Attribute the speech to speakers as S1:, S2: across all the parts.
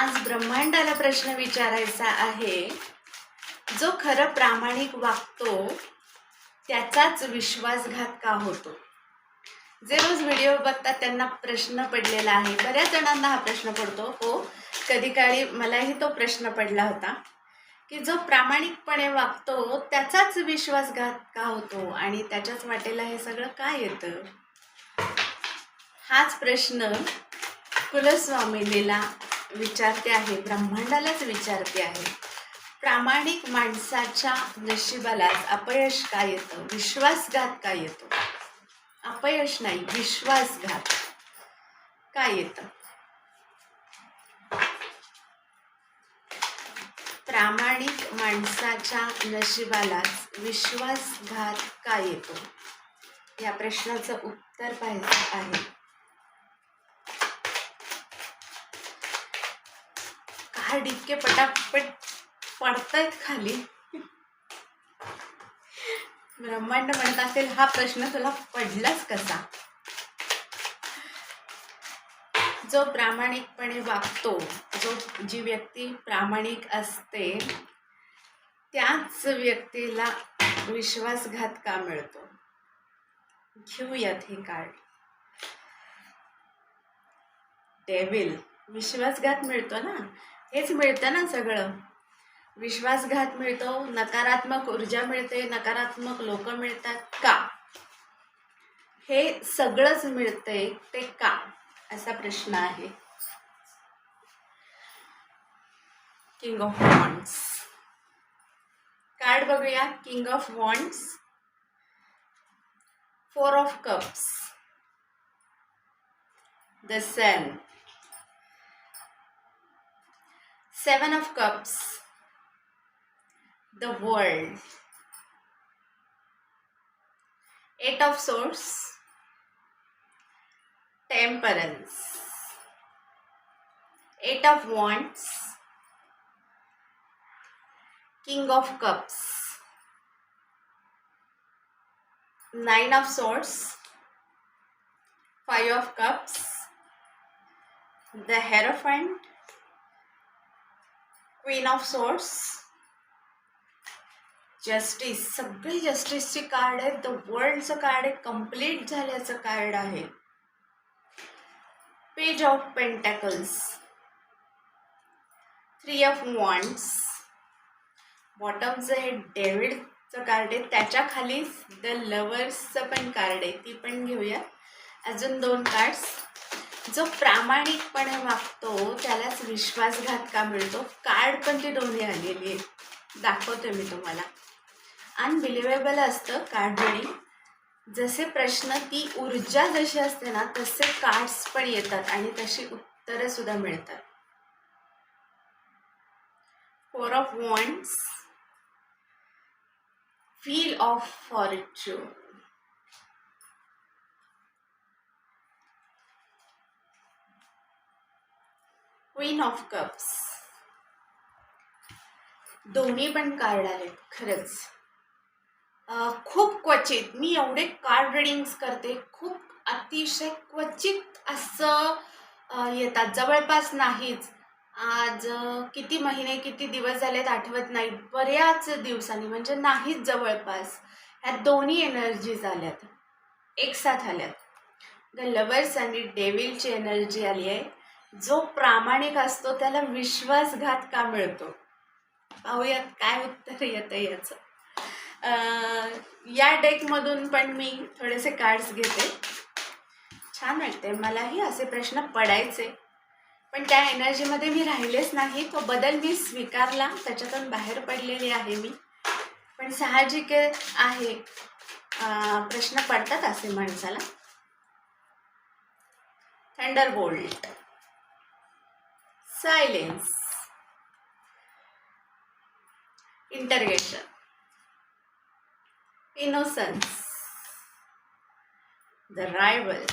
S1: आज ब्रह्मांडाला प्रश्न विचारायचा आहे. जो खरं प्रामाणिक वागतो त्याचाच विश्वासघात का होतो? जे रोज व्हिडिओ बघतात त्यांना प्रश्न पडलेला आहे. बऱ्याच जणांना हा प्रश्न पडतो. हो कधी काळी मलाही तो प्रश्न पडला होता की जो प्रामाणिकपणे वागतो त्याचाच विश्वासघात का होतो? आणि त्याच्याच वाटेला हे सगळं का येतं? हाच प्रश्न कुलस्वामिनीला विचारते आहे ब्रह्मांडालाच विचारते आहे. प्रामाणिक माणसाच्या नशिबालाच अपयश का येतं? विश्वासघात का येतो? अपयश नाही विश्वासघात का येतं? प्रामाणिक माणसाच्या नशिबालाच विश्वासघात का येतो? या प्रश्नाचं उत्तर पाहायचं आहे. काय डिक्के पटापट पडतायत खाली. ब्रह्मांड म्हणत असेल हा प्रश्न तुला पडलाच कसा? जो प्रामाणिकपणे वागतो जो जी व्यक्ती प्रामाणिक असते त्याच व्यक्तीला विश्वासघात का मिळतो? घेऊयात हे कार्ड. डेविल विश्वासघात मिळतो ना? हेच मिळतं ना सगळं. विश्वासघात मिळतो नकारात्मक ऊर्जा मिळते नकारात्मक लोक मिळतात. का? हे सगळंच मिळतंय ते का? असा प्रश्न आहे. किंग ऑफ वॉन्ड्स कार्ड बघूया. King of wands four of cups the sun seven of cups. The world. Eight of swords. Temperance. Eight of wands. King of cups. Nine of swords. Five of cups. The hierophant queen of swords justice सगळी जस्टिसची card आहेत. The वर्ल्डचं card आहे. Complete झाल्याचं card आहे. Page of pentacles three of wands बॉटमचं हे डेव्हिडचं card आहे. त्याच्याखाली द लवर्सचं पण कार्ड आहे. ती पण घेऊया. अजून दोन कार्ड्स जो प्रामाणिकपणे वागतो त्यालाच विश्वासघात का मिळतो. कार्ड पण ती दोन्ही आलेली आहे. दाखवते मी तुम्हाला. अनबिलिव्हेबल असतं कार्ड रिडिंग जसे प्रश्न ती ऊर्जा जशी असते ना तसे कार्ड्स पण येतात आणि तशी उत्तरं सुद्धा मिळतात. Four of wands wheel of fortune queen of cups दोन्ही पण कार्ड आहेत खरंच. खूप क्वचित मी एवढे कार्ड रिडिंग्स करते खूप अतिशय क्वचित असं येतात. जवळपास नाहीच. आज किती महिने किती दिवस झालेत आठवत नाही. बऱ्याच दिवसांनी म्हणजे नाहीच जवळपास. ह्या दोन्ही एनर्जीज आल्यात. एकसाथ आल्यात. द लवर्स आणि डेविलची एनर्जी आली आहे. जो प्रामाणिक असतो त्याला विश्वासघात का मिळतो? पाहूयात काय उत्तर येतं याचं. या डेकमधून पण मी थोडेसे कार्ड्स घेते. छान वाटते मलाही असे प्रश्न पडायचे. पण त्या एनर्जीमध्ये मी राहिलेच नाही. तो बदल मी स्वीकारला. त्याच्यातून बाहेर पडलेली आहे मी. पण साहजिक आहे. प्रश्न पडतात असे माणसाला. Thunderbolt silence. Interrogation. Innocence. The rival.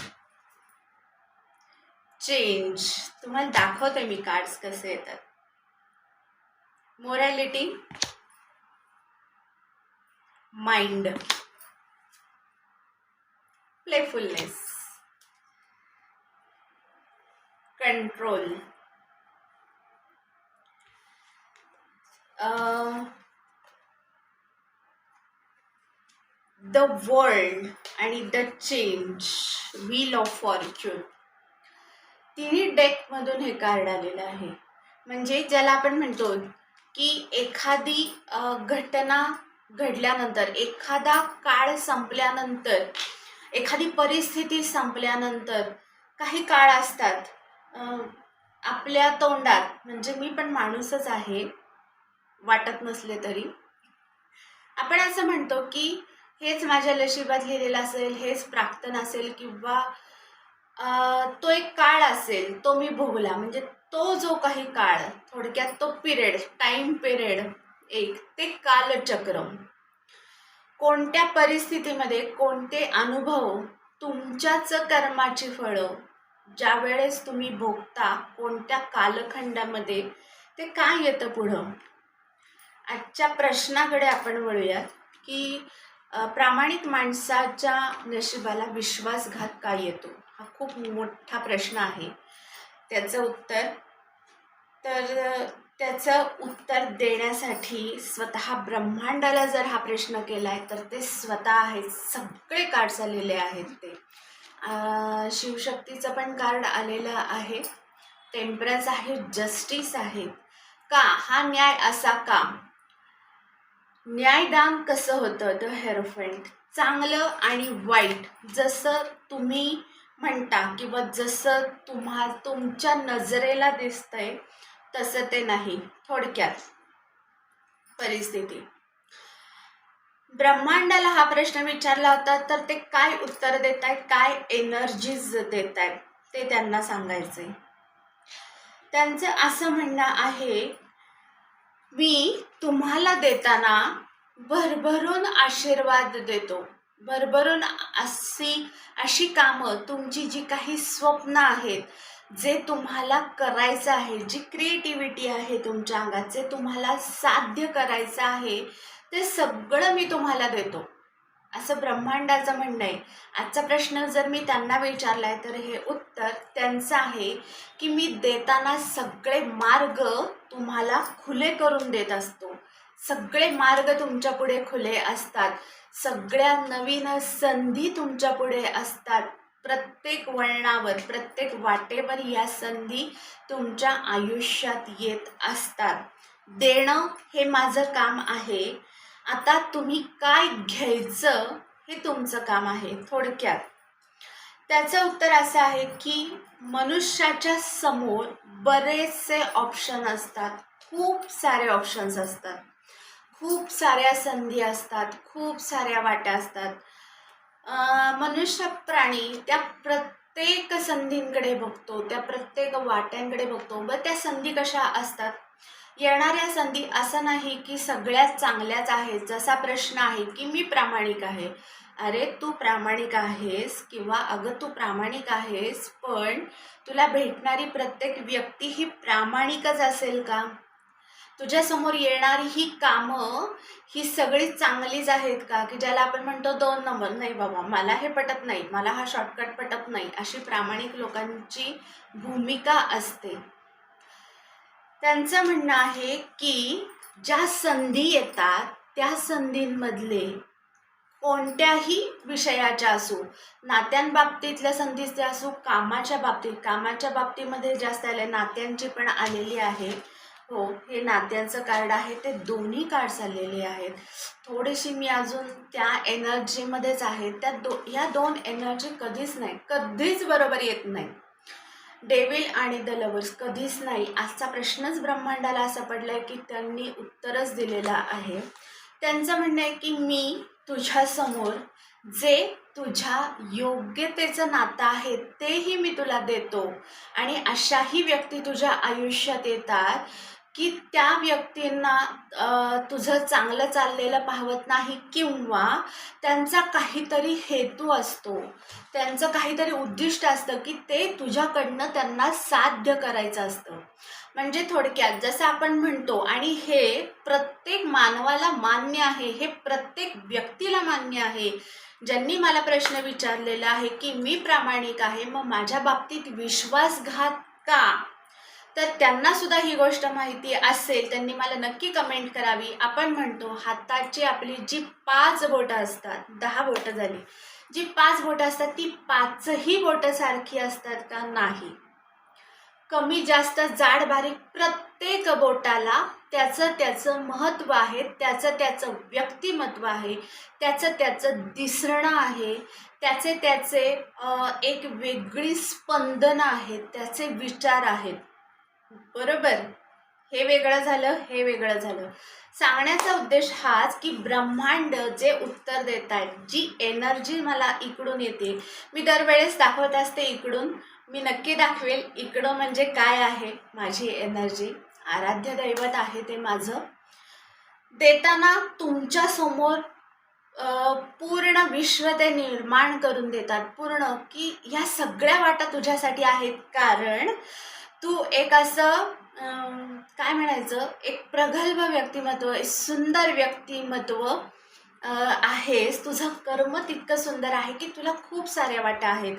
S1: Change तुम्हाला दाखवते मी कार्ड्स कसे येतात. Morality mind playfulness control the world आणि the change wheel of fortune तिन्ही डेकमधून हे कार्ड आलेलं आहे. म्हणजे ज्याला आपण म्हणतो की एखादी घटना घडल्यानंतर एखादा काळ संपल्यानंतर एखादी परिस्थिती संपल्यानंतर काही काळ असतात. आपल्या तोंडात म्हणजे मी पण माणूसच आहे वाटत नसले तरी. आपण असं म्हणतो की हेच माझ्या नशिबात लिहिलेलं असेल हेच प्राक्तन असेल किंवा तो एक काळ असेल तो मी भोगला. म्हणजे तो जो काही काळ थोडक्यात तो पिरियड टाइम पिरियड एक ते कालचक्र कोणत्या परिस्थितीमध्ये कोणते अनुभव तुमच्याच कर्माची फळं ज्या वेळेस तुम्ही भोगता कोणत्या कालखंडामध्ये ते काय येतं पुढं? आजच्या प्रश्नाकडे आपण वळूयात की प्रामाणिक माणसाच्या नशिबाला विश्वासघात का येतो? हा खूप मोठा प्रश्न आहे. त्याचं उत्तर तर त्याचं उत्तर देण्यासाठी स्वतः ब्रह्मांडाला जर हा प्रश्न केला आहे तर ते स्वतः आहेत सगळे कार्ड्स आलेले आहेत ते. शिवशक्तीचं पण कार्ड आलेलं आहे. टेम्परन्स आहे जस्टिस आहे. का? हा न्याय असा का? न्यायदान कसं होतं द हेरोफेंट चांगलं आणि वाईट जसं तुम्ही म्हणता किंवा जसं तुम्हा तुमच्या नजरेला दिसतंय तसं ते नाही. थोडक्यात परिस्थिती. ब्रह्मांडाला हा प्रश्न विचारला होता तर ते काय उत्तर देत आहेत काय एनर्जीज देत आहेत ते त्यांना सांगायचंय. त्यांचं असं म्हणणं आहे मी तुम्हाला देताना भरभरून आशीर्वाद देतो. भरभरून अशी अशी कामं तुमची जी काही स्वप्न आहेत जे तुम्हाला करायचं आहे जी क्रिएटिव्हिटी आहे तुमच्या अंगात जे तुम्हाला साध्य करायचं आहे ते सगळं मी तुम्हाला देतो. असं ब्रह्मांडाचं म्हणणं आहे. आजचा प्रश्न जर मी त्यांना विचारला आहे तर हे उत्तर त्यांचं आहे की मी देताना सगळे मार्ग तुम्हाला खुले करून देत असतो. सगळे मार्ग तुमच्यापुढे खुले असतात. सगळ्या नवीन संधी तुमच्यापुढे असतात. प्रत्येक वळणावर प्रत्येक वाटेवर या संधी तुमच्या आयुष्यात येत असतात. देणं हे माझं काम आहे. आता तुम्ही काय घ्यायचं हे तुमचं काम आहे थोडक्यात. त्याचं उत्तर असं आहे की मनुष्याच्या समोर बरेचसे ऑप्शन असतात. खूप सारे ऑप्शन्स असतात. खूप साऱ्या संधी असतात खूप साऱ्या वाट्या असतात. मनुष्य प्राणी त्या प्रत्येक संधींकडे बघतो त्या प्रत्येक वाट्यांकडे बघतो. व त्या संधी कशा असतात? येणाऱ्या संधी असं नाही की सगळ्यात चांगल्याच आहेत जसा प्रश्न आहे की मी प्रामाणिक आहे. अरे तू प्रामाणिक आहेस किंवा अगं तू प्रामाणिक आहेस पण तुला भेटणारी प्रत्येक व्यक्ती ही प्रामाणिकच असेल का? तुझ्यासमोर येणारी ही कामं ही सगळी चांगलीच आहेत का? की ज्याला आपण म्हणतो दोन नंबर नाही बाबा मला हे पटत नाही मला हा शॉर्टकट पटत नाही अशी प्रामाणिक लोकांची भूमिका असते. त्यांचं म्हणणं आहे की ज्या संधी येतात त्या संधींमधले कोणत्याही विषयाच्या असो नात्यांबाबतीतल्या संधीचे असो कामाच्या बाबतीत कामाच्या बाबतीमध्ये जास्त आले नात्यांची पण आलेली आहे. हो हे नात्यांचं कार्ड आहे ते दोन्ही कार्ड्स आलेले आहेत. थोडीशी मी अजून त्या एनर्जीमध्येच आहे. त्या दो ह्या दोन एनर्जी कधीच नाही कधीच बरोबर येत नाही. डेविल आणि द लवर्स कधीच नाही. आजचा प्रश्नच ब्रह्मांडाला असा पडला की त्यांनी उत्तरच दिलेलं आहे. त्यांचं म्हणणं आहे की मी तुझ्यासमोर जे तुझ्या योग्यतेचं नातं आहे तेही मी तुला देतो. आणि अशाही व्यक्ती तुझ्या आयुष्यात येतात की त्या व्यक्तींना तुझं चांगलं चाललेलं पाहवत नाही किंवा त्यांचा काहीतरी हेतू असतो. त्यांचं काहीतरी उद्दिष्ट असतं की ते तुझ्याकडनं त्यांना साध्य करायचं असतं. म्हणजे थोडक्यात जसं आपण म्हणतो आणि हे प्रत्येक मानवाला मान्य आहे हे प्रत्येक व्यक्तीला मान्य आहे. ज्यांनी मला प्रश्न विचारलेला आहे की मी प्रामाणिक आहे मग माझ्या बाबतीत विश्वासघात का? तर त्यांना सुद्धा ही गोष्ट माहिती असेल त्यांनी मला नक्की कमेंट करावी. आपण म्हणतो हाताची आपली जी पाच बोटं असतात दहा बोटं झाली. जी पाच बोटं असतात ती पाचही बोटं सारखी असतात का नाही? कमी जास्त जाड बारीक प्रत्येक बोटाला त्याचं त्याचं महत्त्व आहे त्याचं त्याचं व्यक्तिमत्व आहे त्याचं त्याचं दिसणं आहे त्याचे त्याचे एक वेगळी स्पंदनं आहेत त्याचे विचार आहेत. बरोबर. हे वेगळं झालं हे वेगळं झालं. सांगण्याचा उद्देश हाच की ब्रह्मांड जे उत्तर देत आहेत जी एनर्जी मला इकडून येते मी दरवेळेस दाखवत असते इकडून मी नक्की दाखवेल इकडं म्हणजे काय आहे माझी एनर्जी आराध्य दैवत आहे ते माझं. देताना तुमच्यासमोर पूर्ण विश्व ते निर्माण करून देतात. पूर्ण की ह्या सगळ्या वाटा तुझ्यासाठी आहेत. कारण तू एक असं काय म्हणायचं? एक प्रगल्भ व्यक्तिमत्व एक सुंदर व्यक्तिमत्व आहेस. तुझं कर्म तितकं सुंदर आहे की तुला खूप साऱ्या वाटा आहेत.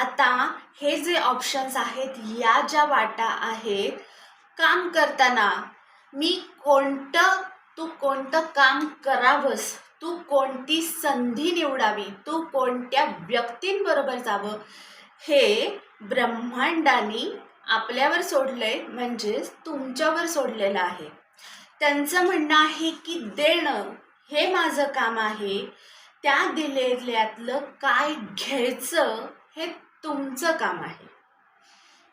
S1: आता हे जे ऑप्शन्स आहेत या ज्या वाटा आहेत काम करताना मी कोणतं तू कोणतं काम करावंस? तू कोणती संधी निवडावी? तू कोणत्या व्यक्तींबरोबर जावं? हे ब्रह्मांडाने आपल्यावर सोडलंय म्हणजेच तुमच्यावर सोडलेलं आहे. त्यांचं म्हणणं आहे की देणं हे माझं काम आहे. त्या दिलेल्यातलं काय घ्यायचं हे तुमचं काम आहे.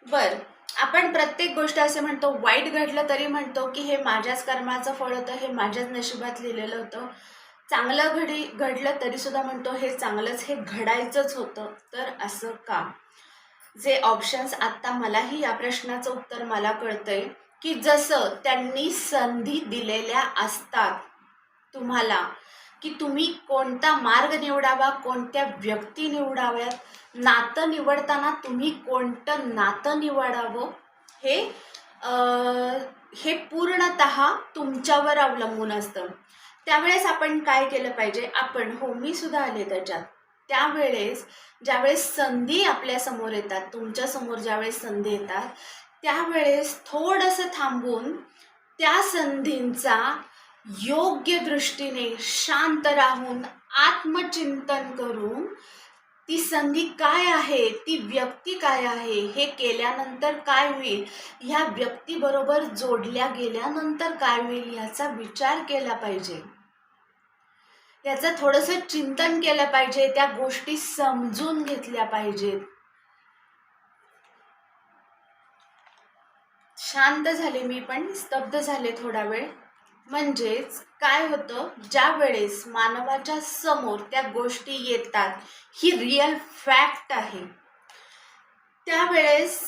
S1: बर आपण प्रत्येक गोष्ट असे म्हणतो वाईट घडलं तरी म्हणतो की हे माझ्याच कर्माचं फळ होतं हे माझ्याच नशिबात लिहिलेलं होतं. चांगलं घडी घडलं तरी सुद्धा म्हणतो हे चांगलंच हे घडायचंच होतं. तर असं का जे ऑप्शन्स आत्ता मलाही या प्रश्नाचं उत्तर मला कळतंय की जसं त्यांनी संधी दिलेल्या असतात तुम्हाला की तुम्ही कोणता मार्ग निवडावा कोणत्या व्यक्ती निवडाव्यात नातं निवडताना तुम्ही कोणतं नातं निवडावं हे हे पूर्णत तुमच्यावर अवलंबून असतं. त्यावेळेस आपण काय केलं पाहिजे? आपण हो मी सुद्धा आले त्याच्यात. त्यावेळेस ज्यावेळेस संधी आपल्यासमोर येतात तुमच्यासमोर ज्यावेळेस संधी येतात त्यावेळेस थोडंसं थांबून त्या संधींचा योग्य दृष्टीने शांत राहून आत्मचिंतन करून ती संधी काय आहे ती व्यक्ती काय आहे हे केल्यानंतर काय होईल ह्या व्यक्तीबरोबर जोडल्या गेल्यानंतर काय होईल ह्याचा विचार केला पाहिजे. याचं थोडंसं चिंतन केलं पाहिजे त्या गोष्टी समजून घेतल्या पाहिजेत. शांत झाले मी पण स्तब्ध झाले थोडा वेळ. म्हणजेच काय होतं ज्या वेळेस मानवाच्या समोर त्या गोष्टी येतात ही रिअल फॅक्ट आहे. त्यावेळेस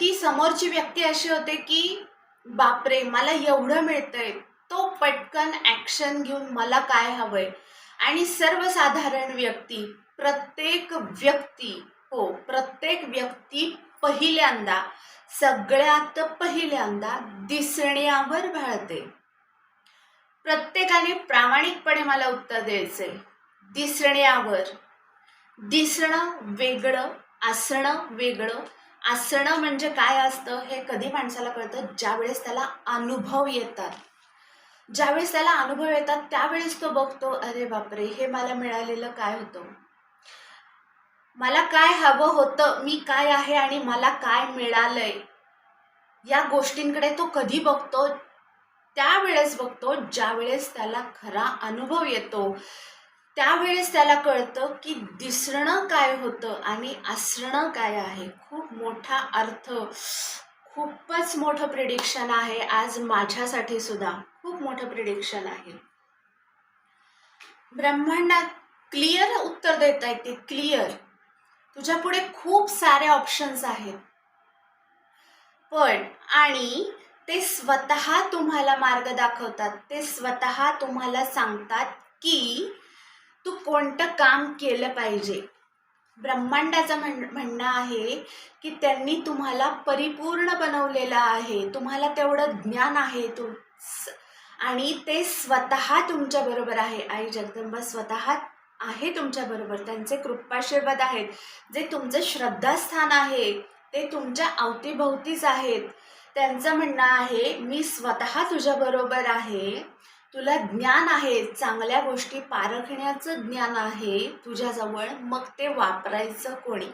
S1: ती समोरची व्यक्ती अशी होते की बापरे मला एवढं मिळतंय तो पटकन ॲक्शन घेऊन मला काय हवंय? आणि सर्वसाधारण व्यक्ती प्रत्येक व्यक्ती हो प्रत्येक व्यक्ती पहिल्यांदा सगळ्यात पहिल्यांदा दिसण्यावर भळते. प्रत्येकाने प्रामाणिकपणे मला उत्तर द्यायचंय. दिसण्यावर. दिसणं वेगळं असणं वेगळं. असणं म्हणजे काय असतं हे कधी माणसाला कळतं? ज्यावेळेस त्याला अनुभव येतात. ज्यावेळेस त्याला अनुभव येतात त्यावेळेस तो बघतो अरे बापरे हे मला मिळालेलं काय होतं? मला काय हवं होतं? मी काय आहे आणि मला काय मिळालंय? या गोष्टींकडे तो कधी बघतो? त्यावेळेस बघतो ज्यावेळेस त्याला खरा अनुभव येतो. त्यावेळेस त्याला कळतं की दिसणं काय होतं आणि असणं काय आहे. खूप मोठा अर्थ खूपच मोठं प्रिडिक्शन आहे आज माझ्यासाठी सुद्धा. खूप मोठं प्रिडिक्शन आहे. ब्रह्मांडात क्लिअर उत्तर देता येते क्लिअर तुझ्या पुढे खूप सारे ऑप्शन्स आहेत. पण आणि ते स्वतः तुम्हाला मार्ग दाखवतात. ते स्वतः तुम्हाला सांगतात की तू कोणतं काम केलं पाहिजे. ब्रह्मांडाचं म्हण म्हणणं आहे की त्यांनी तुम्हाला परिपूर्ण बनवलेलं आहे. तुम्हाला तेवढं ज्ञान आहे. तू आणि ते स्वतः तुमच्याबरोबर आहे. आई जगदंबा स्वतः आहे तुमच्याबरोबर त्यांचे कृपाशीर्वाद आहेत. जे तुमचं श्रद्धास्थान आहे ते तुमच्या अवतीभोवतीच आहेत. त्यांचं म्हणणं आहे मी स्वतः तुझ्याबरोबर आहे. तुला ज्ञान आहे. चांगल्या गोष्टी पारखण्याचं ज्ञान आहे तुझ्याजवळ. मग ते वापरायचं कोणी?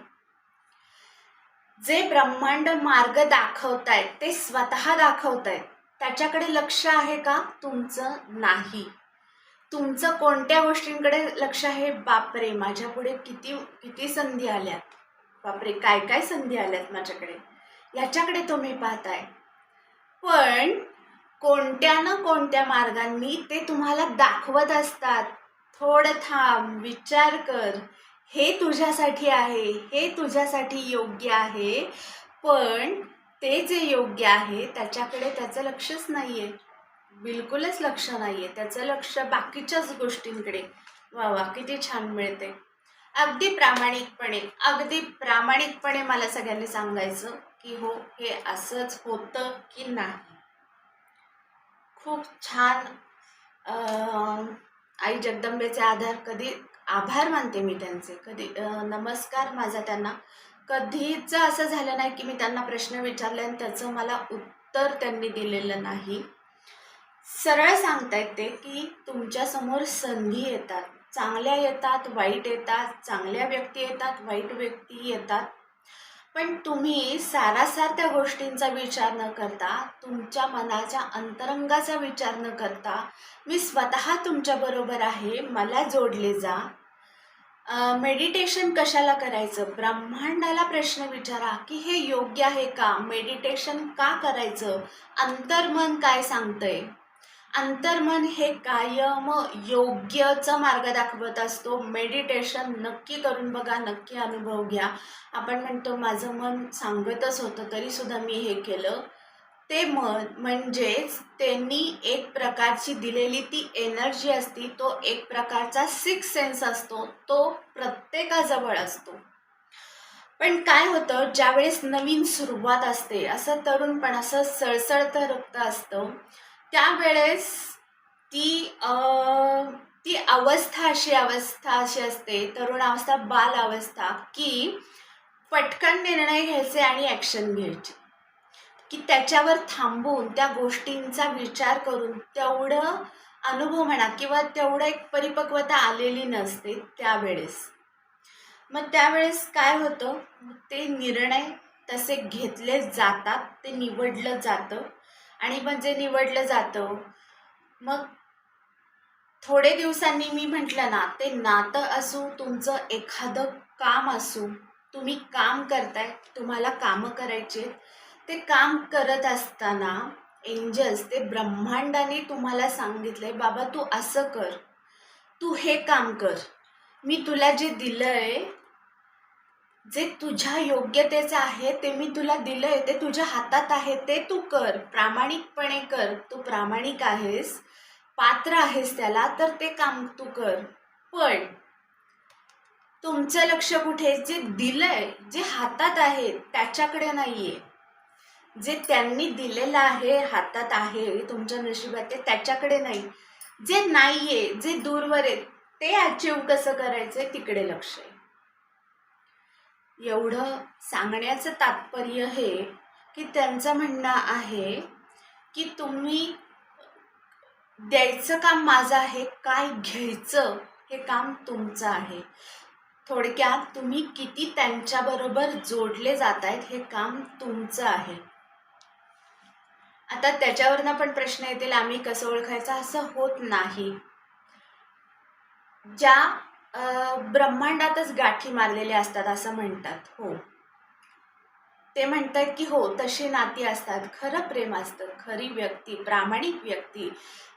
S1: जे ब्रह्मांड मार्ग दाखवतायत ते स्वतः दाखवतायत. त्याच्याकडे लक्ष आहे का? तुमचं नाही. तुमचं कोणत्या गोष्टींकडे लक्ष आहे? बापरे माझ्या पुढे किती किती संधी आल्यात. बापरे काय काय संधी आल्यात माझ्याकडे? याच्याकडे तुम्ही पाहताय. पण कोणत्या ना कोणत्या मार्गांनी ते तुम्हाला दाखवत असतात. थोडं थांब विचार कर. हे तुझ्यासाठी आहे हे तुझ्यासाठी योग्य आहे. पण ते जे योग्य आहे त्याच्याकडे त्याचं लक्षच नाही आहे बिलकुलच लक्ष नाही आहे त्याचं लक्ष बाकीच्याच गोष्टींकडे वा वा किती छान मिळते. अगदी प्रामाणिकपणे अगदी प्रामाणिकपणे मला सगळ्यांनी सांगायचं की हो हे असंच होतं की नाही. खूप छान आई जगदंबेचे आधार कधी आभार मानते मी त्यांचे. कधी नमस्कार माझा त्यांना. कधीच असं झालं नाही की मी त्यांना प्रश्न विचारले आणि त्याचं मला उत्तर त्यांनी दिलेलं नाही. सरळ सांगतायत ते की तुमच्यासमोर संधी येतात. चांगल्या येतात वाईट येतात चांगल्या व्यक्ती येतात वाईट व्यक्ती येतात. पण तुम्ही सारासार त्या गोष्टींचा विचार न करता तुमच्या मनाच्या अंतरंगाचा विचार न करता मी स्वतः तुमच्याबरोबर आहे मला जोडले जा. मेडिटेशन कशाला करायचं? ब्रह्मांडाला प्रश्न विचारा की हे योग्य आहे का? मेडिटेशन का करायचं? अंतर्मन काय सांगतंय? अंतर्मन हे कायम योग्यचा मार्ग दाखवत असतो. मेडिटेशन नक्की करून बघा नक्की अनुभव घ्या. आपण म्हणतो माझं मन सांगतच होतं तरीसुद्धा मी हे केलं. ते मन म्हणजेच त्यांनी एक प्रकारची दिलेली ती एनर्जी असती तो एक प्रकारचा सिक्स सेन्स असतो तो प्रत्येकाजवळ असतो. पण काय होतं ज्यावेळेस नवीन सुरुवात असते असं तरुणपण असं सळसळतं रक्त असतं त्यावेळेस ती ती अवस्था अशी अवस्था अशी असते तरुण अवस्था बाल अवस्था की पटकन निर्णय घ्यायचे आणि ॲक्शन घ्यायची. की त्याच्यावर थांबून त्या गोष्टींचा विचार करून तेवढं अनुभव म्हणा किंवा तेवढं एक परिपक्वता आलेली नसते त्यावेळेस. मग त्यावेळेस काय होतं? ते निर्णय तसे घेतले जातात ते निवडलं जातं. आणि मग जे निवडलं जातं मग थोडे दिवसांनी मी म्हटलं ना ते नातं असू तुमचं एखादं काम असू तुम्ही काम करताय तुम्हाला कामं करायचे ते काम करत असताना एंजल्स ते ब्रह्मांडाने तुम्हाला सांगितलंय बाबा तू असं कर. तू हे काम कर. मी तुला जे दिलंय जे तुझ्या योग्यतेचं आहे ते मी तुला दिलंय ते तुझ्या हातात आहे ते तू कर. प्रामाणिकपणे कर. तू प्रामाणिक आहेस पात्र आहेस त्याला तर ते काम तू कर. पण तुमचं लक्ष कुठे? जे दिलंय जे हातात आहे त्याच्याकडे नाहीये. जे त्यांनी दिलेलं आहे हातात आहे तुमच्या नशिबात ते त्याच्याकडे नाही. जे नाहीये जे दूरवर आहे ते अचीव कसं करायचंय तिकडे लक्ष आहे. एवढं सांगण्याचं तात्पर्य हे की त्यांचं म्हणणं आहे की तुम्ही द्यायचं काम माझं आहे काय घ्यायचं हे काम तुमचं आहे. थोडक्यात तुम्ही किती त्यांच्याबरोबर जोडले जात आहेत हे काम तुमचं आहे. आता त्याच्यावरनं पण प्रश्न येतील आम्ही कसं ओळखायचं? असं होत नाही. ज्या ब्रह्मांडातच गाठी मारलेल्या असतात असं म्हणतात. हो. ते म्हणतात की हो तशी नाती असतात. खरं प्रेम असतं. खरी व्यक्ती प्रामाणिक व्यक्ती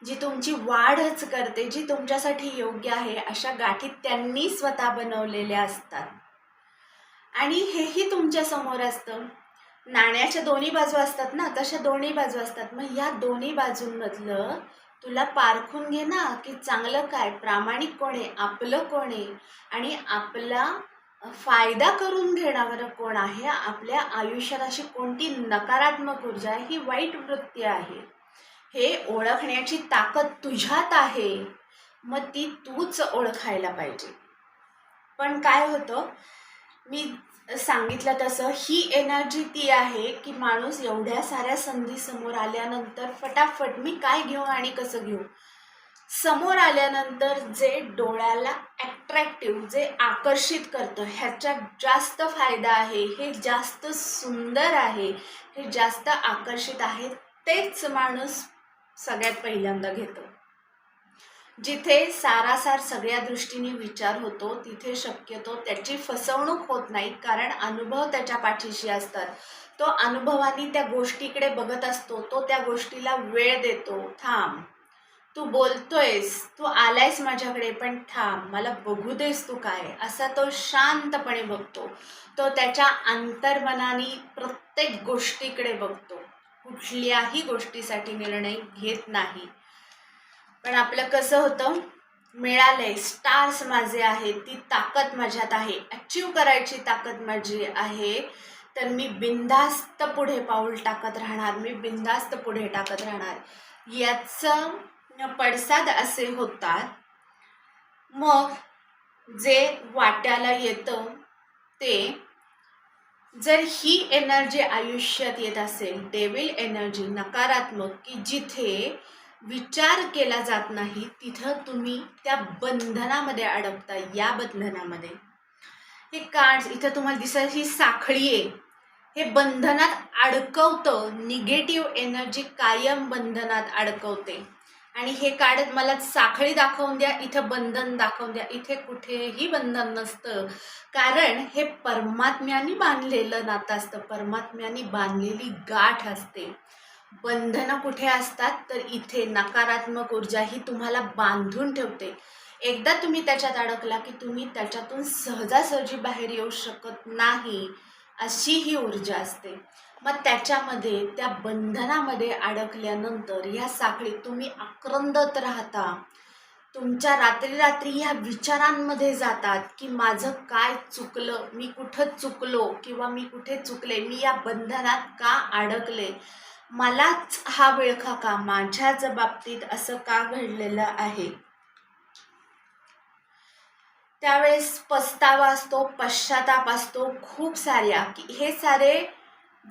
S1: जी तुमची वाढच करते जी तुमच्यासाठी योग्य आहे अशा गाठी त्यांनी स्वतः बनवलेल्या असतात. आणि हेही तुमच्यासमोर असतं. नाण्याच्या दोन्ही बाजू असतात ना तशा दोन्ही बाजू असतात. मग या दोन्ही बाजूंमधलं तुला पारखून घे ना की चांगलं काय? प्रामाणिक कोण आहे? आपलं कोण आहे? आणि आपला फायदा करून घेणारं कोण आहे? आपल्या आयुष्यात अशी कोणती नकारात्मक ऊर्जा आहे? ही वाईट वृत्ती आहे. हे ओळखण्याची ताकद तुझ्यात आहे. मग ती तूच ओळखायला पाहिजे. पण काय होतं? मी सांगितलं तसं ही एनर्जी ती आहे की माणूस एवढ्या साऱ्या संधी समोर आल्यानंतर फटाफट मी काय घेऊ आणि कसं घेऊ? समोर आल्यानंतर जे डोळ्याला ॲट्रॅक्टिव्ह जे आकर्षित करतं ह्याचा जास्त फायदा आहे हे जास्त सुंदर आहे हे जास्त आकर्षित आहे तेच माणूस सगळ्यात पहिल्यांदा घेतो. जिथे सारासार सगळ्या दृष्टीने विचार होतो तिथे शक्यतो त्याची फसवणूक होत नाही कारण अनुभव त्याच्या पाठीशी असतात. तो अनुभवाने त्या गोष्टीकडे बघत असतो तो त्या गोष्टीला वेळ देतो. थांब. तू बोलतोयस तू आलायस माझ्याकडे पण थांब मला बघू देस तू काय असा तो शांतपणे बघतो. तो त्याच्या अंतर्मनाने प्रत्येक गोष्टीकडे बघतो. कुठल्याही गोष्टीसाठी निर्णय घेत नाही. पण आपलं कसं होतं? मिळालंय. स्टार्स माझे आहेत. ती ताकद माझ्यात आहे. अचीव करायची ताकद माझी आहे. तर मी बिनधास्त पुढे पाऊल टाकत राहणार. मी बिनधास्त पुढे टाकत राहणार. याचं पडसाद असे होतात. मग जे वाट्याला येतं ते जर ही एनर्जी आयुष्यात येत असेल डेविल एनर्जी नकारात्मक की जिथे विचार केला जात नाही तिथं तुम्ही त्या बंधनामध्ये अडकता या बंधनामध्ये. हे कार्ड इथं तुम्हाला दिसत ही साखळी आहे. हे बंधनात अडकवतं निगेटिव्ह एनर्जी कायम बंधनात अडकवते. आणि हे कार्ड मला साखळी दाखवून द्या इथं बंधन दाखवून द्या इथे कुठेही बंधन नसतं. कारण हे परमात्म्याने बांधलेलं नातं असतं परमात्म्याने बांधलेली गाठ असते. बंधनं कुठे असतात तर इथे नकारात्मक ऊर्जा ही तुम्हाला बांधून ठेवते. एकदा तुम्ही त्याच्यात अडकला की तुम्ही त्याच्यातून सहजासहजी बाहेर येऊ शकत नाही अशी ही ऊर्जा असते. मग त्याच्यामध्ये त्या बंधनामध्ये अडकल्यानंतर ह्या साखळीत तुम्ही आक्रंदत राहता. तुमच्या रात्री रात्री ह्या विचारांमध्ये जातात की माझं काय चुकलं मी कुठं चुकलो किंवा मी कुठे चुकले मी या बंधनात का अडकले? मलाच हा विळखा का? माझ्याच बाबतीत असं का घडलेलं आहे? त्यावेळेस पस्तावा असतो पश्चाताप असतो खूप साऱ्या. की हे सारे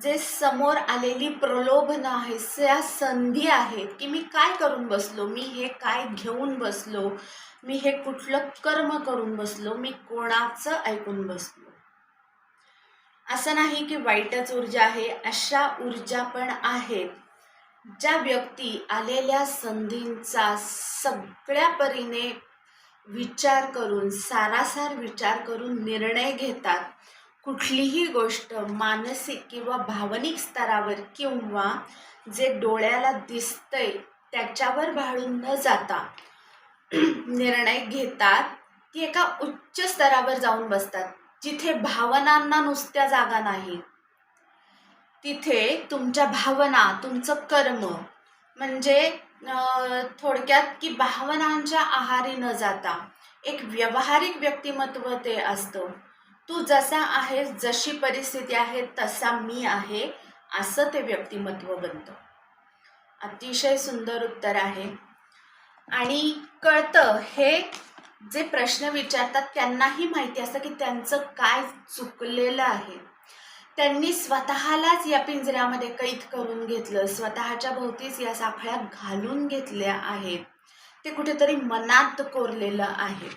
S1: जे समोर आलेली प्रलोभनं आहेत या संधी आहेत की मी काय करून बसलो? मी हे काय घेऊन बसलो? मी हे कुठलं कर्म करून बसलो? मी कोणाचं ऐकून बसलो? असं नाही की वाईटच ऊर्जा आहे अशा ऊर्जा पण आहेत. ज्या व्यक्ती आलेल्या संधींचा सगळ्या परीने विचार करून सारासार विचार करून निर्णय घेतात कुठलीही गोष्ट मानसिक किंवा भावनिक स्तरावर किंवा जे डोळ्याला दिसतंय त्याच्यावर भाळून न जाता निर्णय घेतात ती एका उच्च स्तरावर जाऊन बसतात. जिथे भावनांना नुसत्या जागा नाही तिथे तुमच्या भावना तुमचं कर्म म्हणजे थोडक्यात की भावनांच्या आहारी न जाता एक व्यावहारिक व्यक्तिमत्व ते असतं. तू जसा आहेस जशी परिस्थिती आहे तसा मी आहे असं ते व्यक्तिमत्व बनतं. अतिशय सुंदर उत्तर आहे. आणि कळतं हे जे प्रश्न विचारतात त्यांनाही माहिती असतं की त्यांचं काय चुकलेलं आहे. त्यांनी स्वतःलाच या पिंजऱ्यामध्ये कैद करून घेतलं. स्वतःच्या भोवतीच या साखळ्या घालून घेतल्या आहेत. ते कुठेतरी मनात कोरलेलं आहे.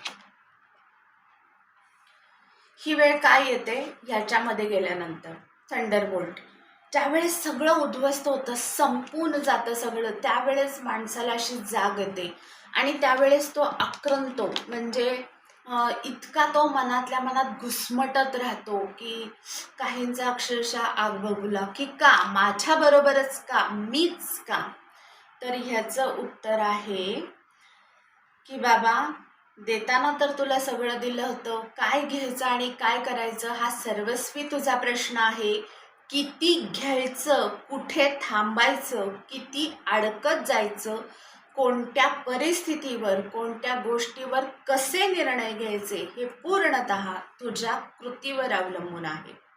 S1: ही वेळ काय येते? ह्याच्यामध्ये गेल्यानंतर. थंडरबोल्ट. ज्यावेळेस सगळं उद्ध्वस्त होतं संपून जातं सगळं त्यावेळेस माणसाला अशी जाग येते. आणि त्यावेळेस तो आक्रंतो. म्हणजे इतका तो मनातल्या मनात घुसमटत राहतो की काहींचा अक्षरशः आग बघूला की का? माझ्याबरोबरच का? मीच का? तर ह्याचं उत्तर आहे की बाबा देताना तर तुला सगळं दिलं होतं. काय घ्यायचं आणि काय करायचं हा सर्वस्वी तुझा प्रश्न आहे. किती घ्यायचं? कुठे थांबायचं? किती अडकत जायचं? कोणत्या परिस्थितीवर कोणत्या गोष्टीवर कसे निर्णय घ्यायचे हे पूर्णत तुझ्या कृतीवर अवलंबून आहे.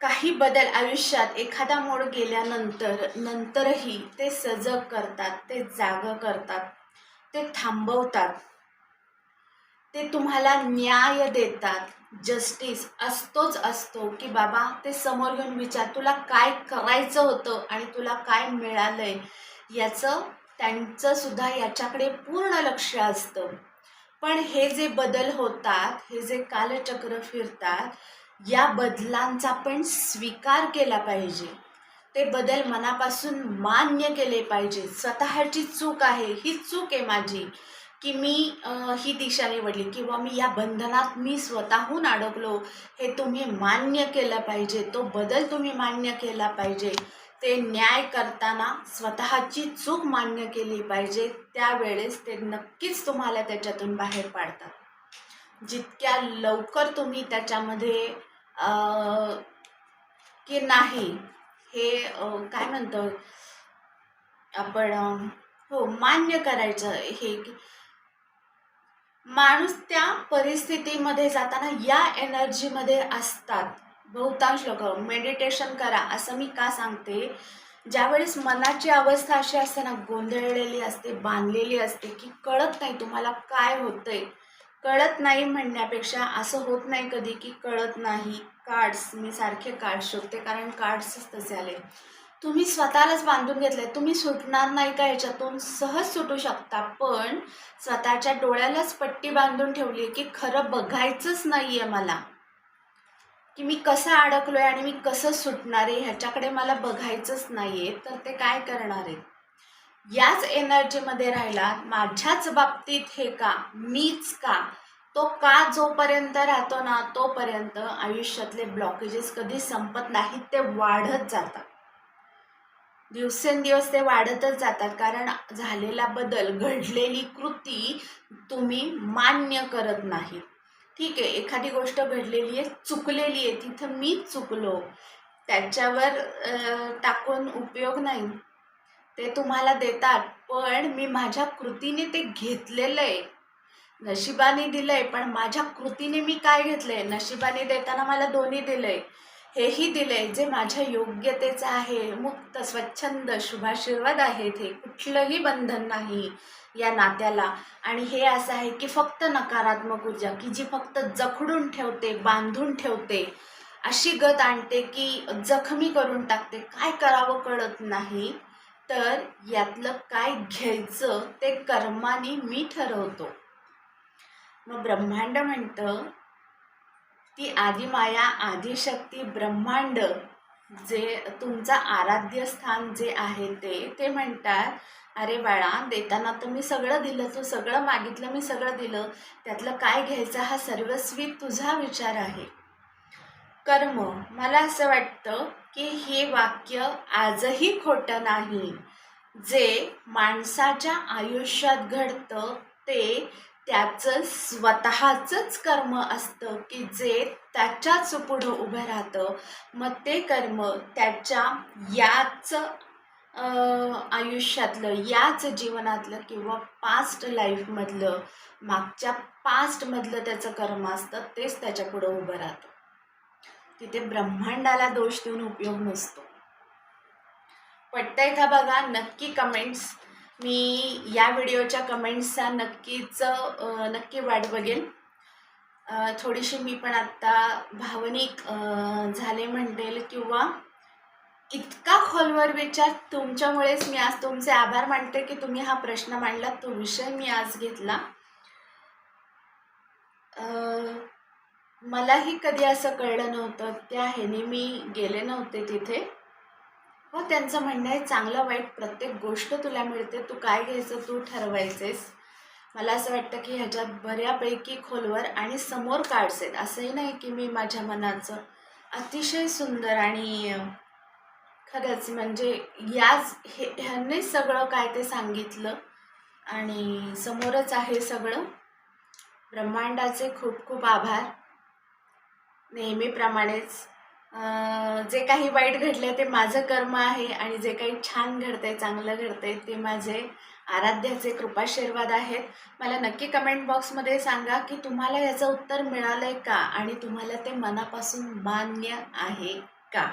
S1: काही बदल आयुष्यात एखादा मोड गेल्यानंतर नंतरही ते सजग करतात ते जाग करतात ते थांबवतात ते तुम्हाला न्याय देतात जस्टिस असतोच असतो की बाबा ते समोर घेऊन विचार तुला काय करायचं होतं आणि तुला काय मिळालंय याचं त्यांचं सुद्धा याच्याकडे पूर्ण लक्ष असतं. पण हे जे बदल होतात हे जे कालचक्र फिरतात या बदलांचा पण स्वीकार केला पाहिजे. ते बदल मनापासून मान्य केले पाहिजे. स्वतःची चूक आहे ही चूक आहे माझी. की मी ही दिशा निवडली किंवा मी या बंधनात मी स्वतःहून अडकलो हे तुम्ही मान्य केलं पाहिजे. तो बदल तुम्ही मान्य केला पाहिजे. ते न्याय करताना स्वतःची चूक मान्य केली पाहिजे. त्यावेळेस ते नक्कीच तुम्हाला त्याच्यातून बाहेर पाडतात. जितक्या लवकर तुम्ही त्याच्यामध्ये की नाही हे काय म्हणतो आपण हो मान्य करायचं. हे की माणूस त्या परिस्थितीमध्ये जाताना या एनर्जीमध्ये असतात. बहुतांश लोक मेडिटेशन करा असं मी का सांगते? ज्यावेळेस मनाची अवस्था अशी असते ना गोंधळलेली असते बांधलेली असते की कळत नाही तुम्हाला काय होतंय. कळत नाही म्हणण्यापेक्षा असं होत नाही कधी की कळत नाही. कार्ड्स मी सारखे कार्ड्स शोधते कारण कार्ड्सच तसे आले. तुम्ही स्वतःलाच बांधून घेतलंय. तुम्ही सुटणार नाही का याच्यातून? सहज सुटू शकता पण स्वतःच्या डोळ्यालाच पट्टी बांधून ठेवली की खरं बघायचंच नाही आहे मला. की मी कसं अडकलोय आणि मी कसं सुटणार आहे ह्याच्याकडे मला बघायचंच नाही आहे तर ते काय करणार आहे? याच एनर्जीमध्ये राहिला माझ्याच बाबतीत हे का मीच का? तो का जोपर्यंत राहतो ना तोपर्यंत आयुष्यातले ब्लॉकेजेस कधी संपत नाहीत ते वाढत जातात. दिवसेंदिवस ते वाढतच जातात. कारण झालेला बदल घडलेली कृती तुम्ही मान्य करत नाही. ठीक आहे एखादी गोष्ट घडलेली आहे चुकलेली आहे तिथं मी चुकलो. त्याच्यावर टाकून उपयोग नाही. ते तुम्हाला देतात पण मी माझ्या कृतीने ते घेतलेलं आहे नशिबाने दिलं आहे पण माझ्या कृतीने मी काय घेतलं आहे नशिबाने देताना मला दोन्ही दिलं आहे हेही दिलंय जे माझ्या योग्यतेचं आहे मुक्त स्वच्छंद शुभाशीर्वाद आहेत हे कुठलंही बंधन नाही या नात्याला. आणि हे असं आहे की फक्त नकारात्मक ऊर्जा की जी फक्त जखडून ठेवते बांधून ठेवते अशी गत आणते की जखमी करून टाकते. काय करावं कळत नाही. तर यातलं काय घ्यायचं ते कर्माने मी ठरवतो. मग ब्रह्मांड म्हणतं ती आदिमाया आदिशक्ती ब्रह्मांड जे तुमचं आराध्य स्थान जे आहे ते ते म्हणतात अरे बाळा देताना तर मी सगळं दिलं तू सगळं मागितलं मी सगळं दिलं. त्यातलं काय घ्यायचं हा सर्वस्वी तुझा विचार आहे. कर्म मला असं वाटतं की हे वाक्य आजही खोटं नाही. जे माणसाच्या आयुष्यात घडतं ते त्याचं स्वतःचंच कर्म असतं की जे त्याच्याच पुढं उभं राहतं. मग ते कर्म त्याच्या याच अं, आयुष्यातलं याच जीवनातलं किंवा पास्ट लाईफमधलं मागच्या पास्टमधलं त्याचं कर्म असतं तेच त्याच्या पुढं उभं राहतं. तिथे ब्रह्मांडाला दोष देऊन उपयोग नसतो. पटतंय का बघा? नक्की कमेंट्स मी या व्हिडिओच्या कमेंट्सचा नक्कीच नक्की वाट बघेन. थोडीशी मी पण आत्ता भावनिक झाले म्हणेल किंवा इतका खोलवर विचार तुमच्यामुळेच मी आज तुमचे आभार मानते की तुम्ही हा प्रश्न मांडला तो विषय मी आज घेतला. मलाही कधी असं कळलं नव्हतं त्या ह्याने मी गेले नव्हते तिथे. हो त्यांचं म्हणणं आहे चांगलं वाईट प्रत्येक गोष्ट तुला मिळते तू काय घ्यायचं तू ठरवायचेस मला असं वाटतं की ह्याच्यात बऱ्यापैकी खोलवर आणि समोर कार्ड्स आहेत. असंही नाही की मी माझ्या मनाचं अतिशय सुंदर आणि खरंच म्हणजे याच हे ह्यांनीच सगळं काय ते सांगितलं आणि समोरच आहे सगळं. ब्रह्मांडाचे खूप खूप आभार. नेहमीप्रमाणेच जे काही वाईट घडले ते माझं कर्म आहे आणि जे काही छान घडतंय चांगलं घडतंय ते माझे आराध्याचे कृपाशीर्वाद आहेत. मला नक्की कमेंट बॉक्समध्ये सांगा की तुम्हाला याचं उत्तर मिळालं आहे का आणि तुम्हाला ते मनापासून मान्य आहे का?